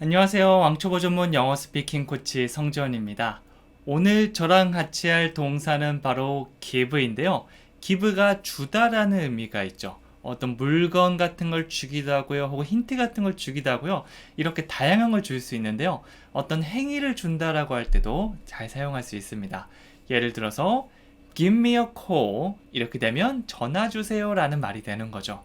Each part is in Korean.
안녕하세요. 왕초보 전문 영어 스피킹 코치 성지원입니다. 오늘 저랑 같이 할 동사는 바로 give인데요. give가 주다라는 의미가 있죠. 어떤 물건 같은 걸 주기도 하고요. 혹은 힌트 같은 걸 주기도 하고요. 이렇게 다양한 걸 줄 수 있는데요. 어떤 행위를 준다라고 할 때도 잘 사용할 수 있습니다. 예를 들어서 give me a call 이렇게 되면 전화 주세요라는 말이 되는 거죠.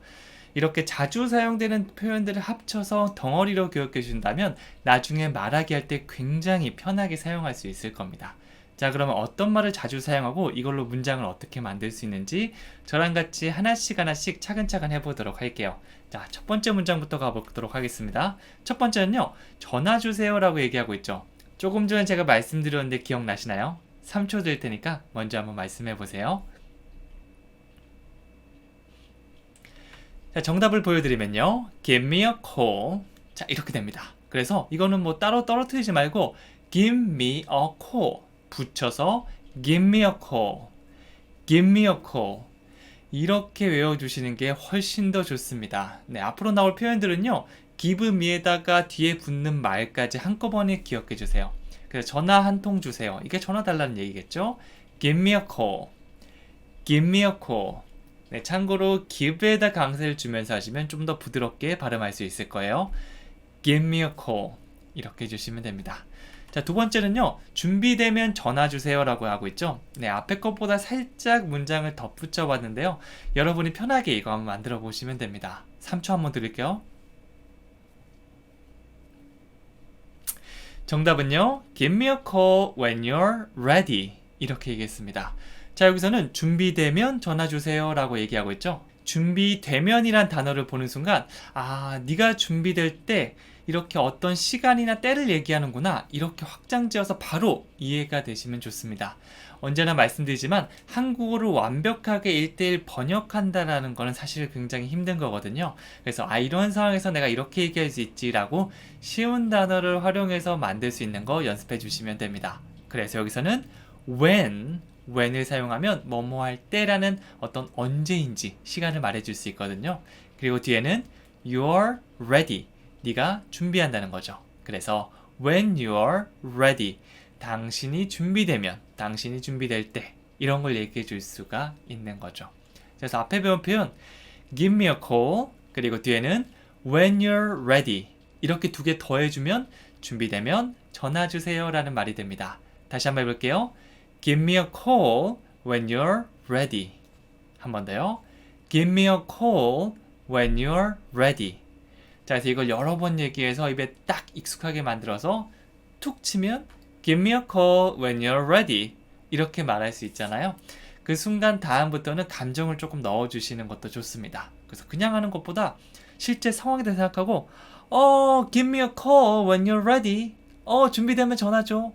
이렇게 자주 사용되는 표현들을 합쳐서 덩어리로 기억해 준다면 나중에 말하기 할 때 굉장히 편하게 사용할 수 있을 겁니다. 자, 그러면 어떤 말을 자주 사용하고 이걸로 문장을 어떻게 만들 수 있는지 저랑 같이 하나씩 하나씩 차근차근 해보도록 할게요. 자, 첫 번째 문장부터 가보도록 하겠습니다. 첫 번째는요, 전화 주세요라고 얘기하고 있죠. 조금 전에 제가 말씀드렸는데 기억나시나요? 3초 드릴 테니까 먼저 한번 말씀해 보세요. 자, 정답을 보여드리면요. Give me a call. 자, 이렇게 됩니다. 그래서 이거는 뭐 따로 떨어뜨리지 말고 Give me a call. 붙여서 Give me a call. Give me a call. 이렇게 외워주시는 게 훨씬 더 좋습니다. 네, 앞으로 나올 표현들은요. give me에다가 뒤에 붙는 말까지 한꺼번에 기억해 주세요. 그래서 전화 한 통 주세요. 이게 전화 달라는 얘기겠죠? Give me a call. Give me a call. 네, 참고로 give에다 강세를 주면서 하시면 좀 더 부드럽게 발음할 수 있을 거예요. Give me a call. 이렇게 해주시면 됩니다. 자, 두 번째는요. 준비되면 전화 주세요라고 하고 있죠. 네, 앞에 것보다 살짝 문장을 덧붙여 봤는데요. 여러분이 편하게 이거 한번 만들어 보시면 됩니다. 3초 한번 드릴게요. 정답은요. Give me a call when you're ready. 이렇게 얘기했습니다. 자, 여기서는 준비되면 전화 주세요 라고 얘기하고 있죠. 준비되면이란 단어를 보는 순간 아, 네가 준비될 때 이렇게 어떤 시간이나 때를 얘기하는구나. 이렇게 확장지어서 바로 이해가 되시면 좋습니다. 언제나 말씀드리지만 한국어를 완벽하게 1대1 번역한다라는 거는 사실 굉장히 힘든 거거든요. 그래서 아 이런 상황에서 내가 이렇게 얘기할 수 있지라고 쉬운 단어를 활용해서 만들 수 있는 거 연습해 주시면 됩니다. 그래서 여기서는 when when을 사용하면 뭐뭐 할 때라는 어떤 언제인지 시간을 말해 줄 수 있거든요. 그리고 뒤에는 you're ready 네가 준비한다는 거죠. 그래서 when you're ready 당신이 준비되면 당신이 준비될 때 이런 걸 얘기해 줄 수가 있는 거죠. 그래서 앞에 배운 표현 give me a call 그리고 뒤에는 when you're ready 이렇게 두 개 더해주면 준비되면 전화 주세요라는 말이 됩니다. 다시 한번 해볼게요. Give me a call when you're ready. 한 번 더요. Give me a call when you're ready. 자, 그래서 이걸 여러 번 얘기해서 입에 딱 익숙하게 만들어서 툭 치면 Give me a call when you're ready. 이렇게 말할 수 있잖아요. 그 순간 다음부터는 감정을 조금 넣어주시는 것도 좋습니다. 그래서 그냥 하는 것보다 실제 상황에 대해 생각하고 어, give me a call when you're ready. 어, 준비되면 전화 줘.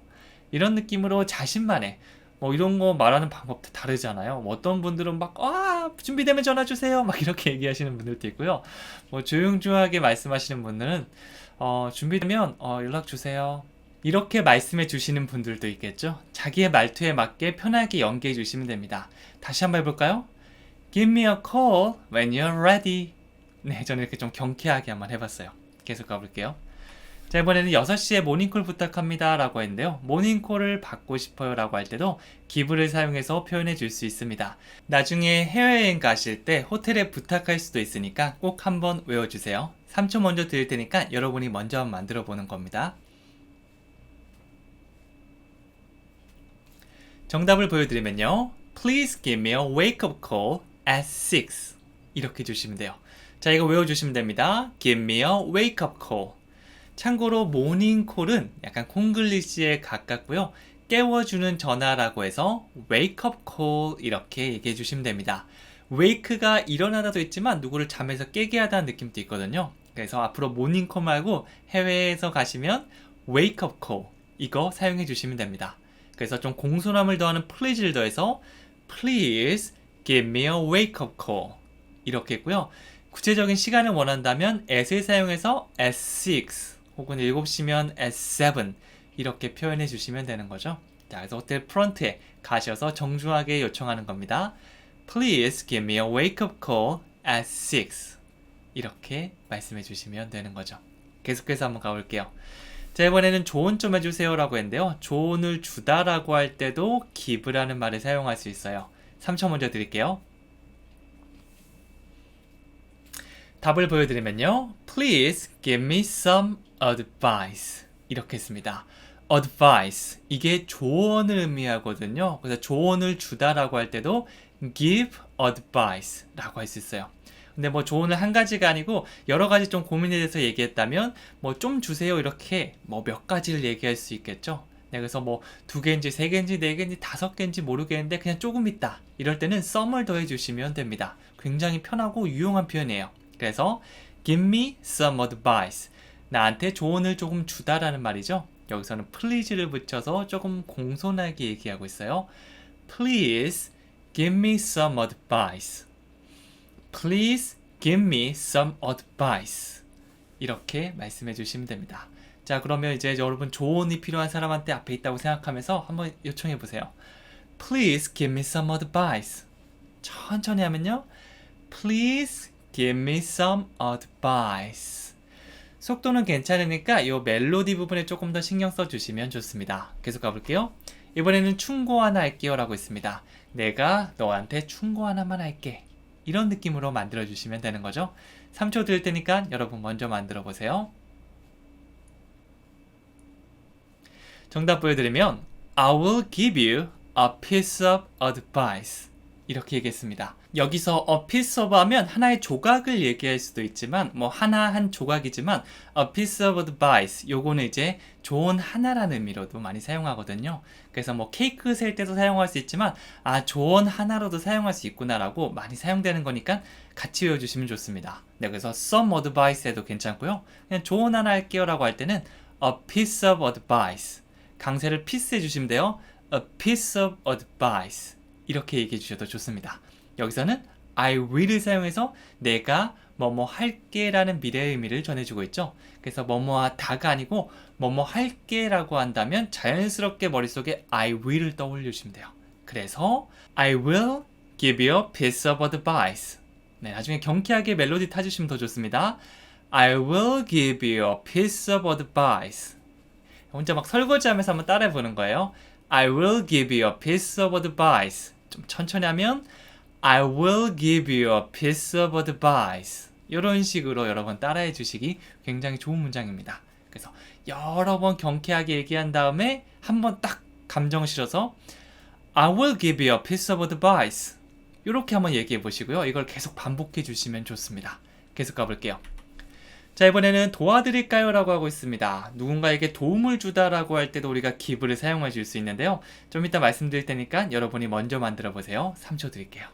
이런 느낌으로 자신만의 뭐 이런 거 말하는 방법도 다르잖아요. 뭐 어떤 분들은 막, 아, 준비되면 전화 주세요. 막 이렇게 얘기하시는 분들도 있고요. 뭐 조용조용하게 말씀하시는 분들은, 어, 준비되면, 어, 연락 주세요. 이렇게 말씀해 주시는 분들도 있겠죠. 자기의 말투에 맞게 편하게 연기해 주시면 됩니다. 다시 한번 해볼까요? Give me a call when you're ready. 네, 저는 이렇게 좀 경쾌하게 한번 해봤어요. 계속 가볼게요. 자, 이번에는 6시에 모닝콜 부탁합니다. 라고 했는데요. 모닝콜을 받고 싶어요. 라고 할 때도 기부를 사용해서 표현해 줄 수 있습니다. 나중에 해외여행 가실 때 호텔에 부탁할 수도 있으니까 꼭 한번 외워주세요. 3초 먼저 드릴 테니까 여러분이 먼저 만들어 보는 겁니다. 정답을 보여드리면요. Please give me a wake-up call at 6. 이렇게 주시면 돼요. 자, 이거 외워주시면 됩니다. Give me a wake-up call. 참고로 모닝콜은 약간 콩글리시에 가깝고요. 깨워주는 전화라고 해서 wake-up call 이렇게 얘기해 주시면 됩니다. wake가 일어나다도 있지만 누구를 잠에서 깨게 하다는 느낌도 있거든요. 그래서 앞으로 모닝콜 말고 해외에서 가시면 wake-up call 이거 사용해 주시면 됩니다. 그래서 좀 공손함을 더하는 please를 더해서 please give me a wake-up call 이렇게 했고요. 구체적인 시간을 원한다면 at을 사용해서 at 6 혹은 7시면 at 7 이렇게 표현해 주시면 되는 거죠. 자, 그래서 호텔 프런트에 가셔서 정중하게 요청하는 겁니다. Please give me a wake-up call at 6. 이렇게 말씀해 주시면 되는 거죠. 계속해서 한번 가볼게요. 자, 이번에는 조언 좀 해주세요 라고 했는데요. 조언을 주다라고 할 때도 give라는 말을 사용할 수 있어요. 3초 먼저 드릴게요. 답을 보여드리면요. Please give me some advice. 이렇게 했습니다. advice. 이게 조언을 의미하거든요. 그래서 조언을 주다라고 할 때도 give advice 라고 할 수 있어요. 근데 뭐 조언을 한 가지가 아니고 여러 가지 좀 고민에 대해서 얘기했다면 뭐 좀 주세요 이렇게 뭐 몇 가지를 얘기할 수 있겠죠. 네, 그래서 뭐 두 개인지 세 개인지 네 개인지 다섯 개인지 모르겠는데 그냥 조금 있다. 이럴 때는 some을 더해 주시면 됩니다. 굉장히 편하고 유용한 표현이에요. 그래서 give me some advice. 나한테 조언을 조금 주다라는 말이죠. 여기서는 please를 붙여서 조금 공손하게 얘기하고 있어요. Please give me some advice. Please give me some advice. 이렇게 말씀해 주시면 됩니다. 자, 그러면 이제 여러분 조언이 필요한 사람한테 앞에 있다고 생각하면서 한번 요청해 보세요. Please give me some advice. 천천히 하면요. Please give me some advice. 속도는 괜찮으니까 이 멜로디 부분에 조금 더 신경 써 주시면 좋습니다. 계속 가볼게요. 이번에는 충고 하나 할게요 라고 있습니다. 내가 너한테 충고 하나만 할게. 이런 느낌으로 만들어 주시면 되는 거죠. 3초 드릴 테니까 여러분 먼저 만들어 보세요. 정답 보여드리면 I will give you a piece of advice. 이렇게 얘기했습니다. 여기서 a piece of 하면 하나의 조각을 얘기할 수도 있지만 뭐 하나 한 조각이지만 a piece of advice 요거는 이제 조언 하나라는 의미로도 많이 사용하거든요. 그래서 뭐 케이크 셀 때도 사용할 수 있지만 아 조언 하나로도 사용할 수 있구나라고 많이 사용되는 거니까 같이 외워주시면 좋습니다. 네, 그래서 some advice 해도 괜찮고요. 그냥 조언 하나 할게요라고 할 때는 a piece of advice 강세를 피스 해주시면 돼요. a piece of advice 이렇게 얘기해 주셔도 좋습니다. 여기서는 I will을 사용해서 내가 뭐뭐 할게라는 미래의 의미를 전해주고 있죠. 그래서 뭐뭐 하다가 아니고 뭐뭐 할게라고 한다면 자연스럽게 머릿속에 I will을 떠올려주시면 돼요. 그래서 I will give you a piece of advice. 네, 나중에 경쾌하게 멜로디 타주시면 더 좋습니다. I will give you a piece of advice. 혼자 막 설거지하면서 한번 따라해 보는 거예요. I will give you a piece of advice. 좀 천천히 하면 I will give you a piece of advice. 이런 식으로 여러 번 따라해 주시기 굉장히 좋은 문장입니다. 그래서 여러 번 경쾌하게 얘기한 다음에 한 번 딱 감정 실어서 I will give you a piece of advice. 이렇게 한번 얘기해 보시고요. 이걸 계속 반복해 주시면 좋습니다. 계속 가볼게요. 자, 이번에는 도와드릴까요? 라고 하고 있습니다. 누군가에게 도움을 주다라고 할 때도 우리가 사용해 줄수 있는데요. 좀 이따 말씀드릴 테니까 여러분이 먼저 만들어 보세요. 3초 드릴게요.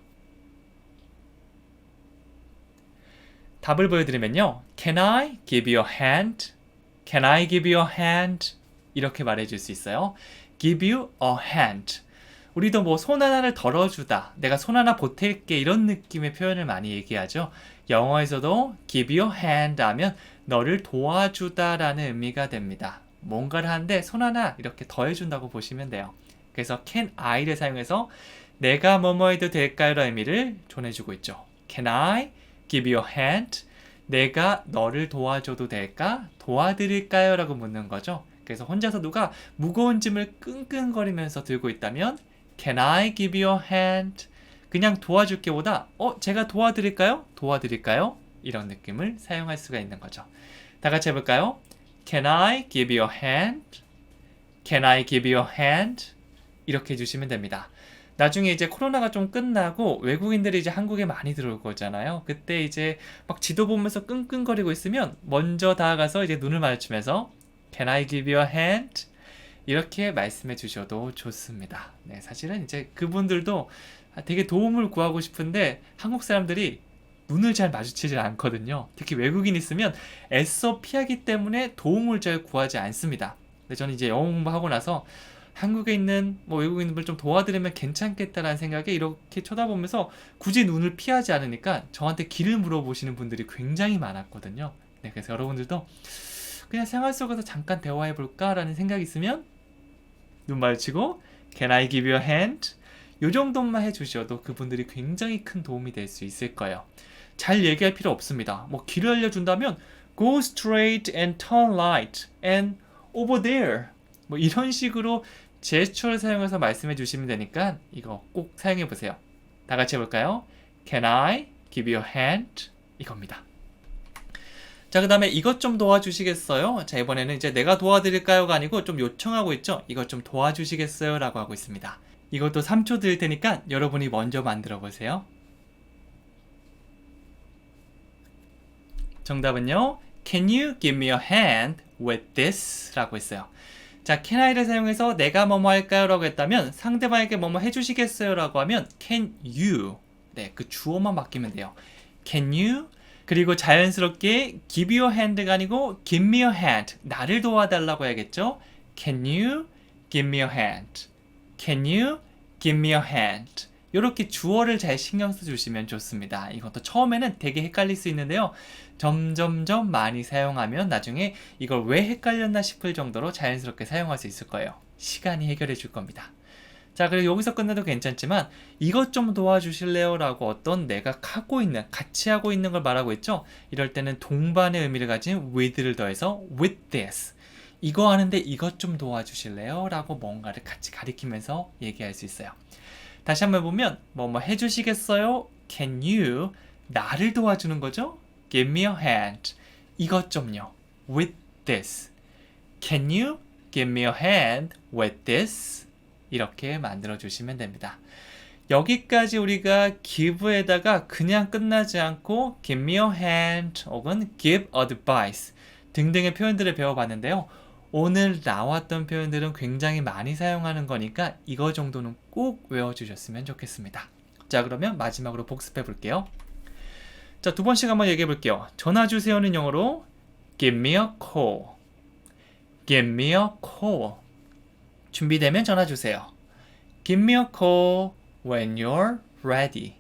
답을 보여드리면요. Can I give you a hand? Can I give you a hand? 이렇게 말해줄 수 있어요. Give you a hand. 우리도 뭐 손 하나를 덜어주다, 내가 손 하나 보탤게 이런 느낌의 표현을 많이 얘기하죠. 영어에서도 give you a hand 하면 너를 도와주다 라는 의미가 됩니다. 뭔가를 하는데 손 하나 이렇게 더해준다고 보시면 돼요. 그래서 can I를 사용해서 내가 뭐뭐 해도 될까요 라는 의미를 전해주고 있죠. Can I give you a hand? 내가 너를 도와줘도 될까? 도와드릴까요? 라고 묻는 거죠. 그래서 혼자서 누가 무거운 짐을 끙끙거리면서 들고 있다면 Can I give you a hand? 그냥 도와줄게 보다 어? 제가 도와드릴까요? 도와드릴까요? 이런 느낌을 사용할 수가 있는 거죠. 다 같이 해볼까요? Can I give you a hand? Can I give you a hand? 이렇게 해주시면 됩니다. 나중에 이제 코로나가 좀 끝나고 외국인들이 이제 한국에 많이 들어올 거잖아요. 그때 이제 막 지도 보면서 끙끙거리고 있으면 먼저 다가가서 이제 눈을 마주치면서 Can I give you a hand? 이렇게 말씀해 주셔도 좋습니다. 네, 사실은 이제 그분들도 되게 도움을 구하고 싶은데 한국 사람들이 눈을 잘 마주치질 않거든요. 특히 외국인 있으면 애써 피하기 때문에 도움을 잘 구하지 않습니다. 근데 저는 이제 영어 공부하고 나서 한국에 있는 뭐 외국인들 좀 도와드리면 괜찮겠다라는 생각에 이렇게 쳐다보면서 굳이 눈을 피하지 않으니까 저한테 길을 물어보시는 분들이 굉장히 많았거든요. 네, 그래서 여러분들도 그냥 생활 속에서 잠깐 대화해 볼까라는 생각이 있으면 눈 마주치고 Can I give you a hand? 요 정도만 해주셔도 그분들이 굉장히 큰 도움이 될 수 있을 거예요. 잘 얘기할 필요 없습니다. 뭐 길을 알려준다면 go straight and turn right and over there 뭐 이런 식으로 제스처를 사용해서 말씀해 주시면 되니까 이거 꼭 사용해 보세요. 다 같이 해볼까요? Can I give you a hand? 이겁니다. 자, 그 다음에 이것 좀 도와주시겠어요? 자, 이번에는 이제 내가 도와드릴까요가 아니고 좀 요청하고 있죠? 이것 좀 도와주시겠어요? 라고 하고 있습니다. 이것도 3초 드릴 테니까 여러분이 먼저 만들어 보세요. 정답은요. Can you give me a hand with this? 라고 했어요. 자, can I를 사용해서 내가 뭐뭐 할까요? 라고 했다면 상대방에게 뭐뭐 해주시겠어요? 라고 하면 can you 네, 그 주어만 바뀌면 돼요. can you 그리고 자연스럽게 give your hand가 아니고 give me a hand 나를 도와달라고 해야겠죠? can you give me a hand can you give me a hand 이렇게 주어를 잘 신경 써 주시면 좋습니다. 이것도 처음에는 되게 헷갈릴 수 있는데요. 점점점 많이 사용하면 나중에 이걸 왜 헷갈렸나 싶을 정도로 자연스럽게 사용할 수 있을 거예요. 시간이 해결해 줄 겁니다. 자, 그리고 여기서 끝내도 괜찮지만 이것 좀 도와주실래요? 라고 어떤 내가 하고 있는, 같이 하고 있는 걸 말하고 있죠? 이럴 때는 동반의 의미를 가진 with를 더해서 with this. 이거 하는데 이것 좀 도와주실래요? 라고 뭔가를 같이 가리키면서 얘기할 수 있어요. 다시 한번 보면 뭐 뭐 해주시겠어요? Can you 나를 도와주는 거죠? Give me a hand. 이것 좀요. With this. Can you give me a hand with this? 이렇게 만들어 주시면 됩니다. 여기까지 우리가 give에다가 그냥 끝나지 않고 give me a hand 혹은 give advice 등등의 표현들을 배워봤는데요. 오늘 나왔던 표현들은 굉장히 많이 사용하는 거니까 이거 정도는 꼭 외워주셨으면 좋겠습니다. 자, 그러면 마지막으로 복습해 볼게요. 자, 두 번씩 한번 얘기해 볼게요. 전화 주세요는 영어로 give me a call. give me a call. 준비되면 전화 주세요. give me a call when you're ready.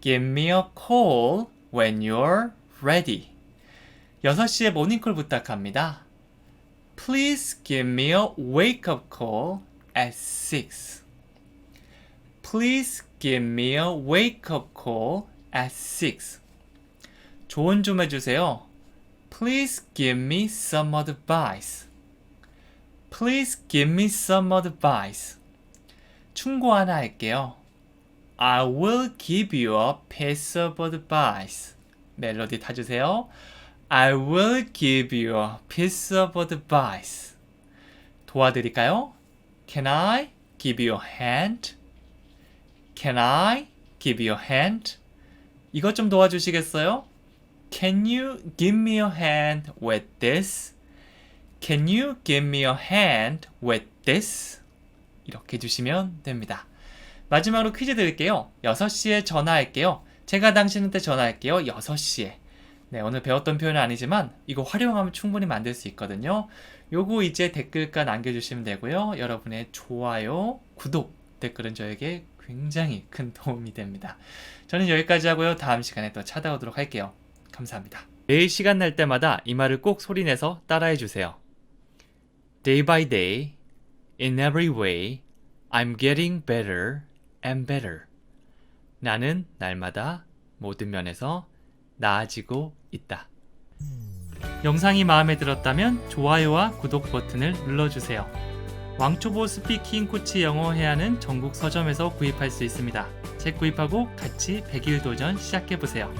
give me a call when you're ready. 6시에 모닝콜 부탁합니다. Please give me a wake up call at 6. Please give me a wake up call at 6. 조언 좀 해주세요. Please give me some advice. Please give me some advice. 충고 하나 할게요. I will give you a piece of advice. 멜로디 타주세요. I will give you a piece of advice. 도와드릴까요? Can I give you a hand? Can I give you a hand? 이것 좀 도와주시겠어요? Can you give me a hand with this? Can you give me a hand with this? 이렇게 해주시면 됩니다. 마지막으로 퀴즈 드릴게요. 6시에 전화할게요. 제가 당신한테 전화할게요. 6시에. 네, 오늘 배웠던 표현은 아니지만 이거 활용하면 충분히 만들 수 있거든요. 요거 이제 댓글까 남겨주시면 되고요. 여러분의 좋아요, 구독, 댓글은 저에게 굉장히 큰 도움이 됩니다. 저는 여기까지 하고요. 다음 시간에 또 찾아오도록 할게요. 감사합니다. 매일 시간 날 때마다 이 말을 꼭 소리내서 따라해 주세요. Day by day, in every way, I'm getting better and better. 나는 날마다 모든 면에서 나아지고 있다. 영상이 마음에 들었다면 좋아요와 구독 버튼을 눌러주세요. 왕초보 스피킹 코치 영어 해야는 전국 서점에서 구입할 수 있습니다. 책 구입하고 같이 100일 도전 시작해보세요.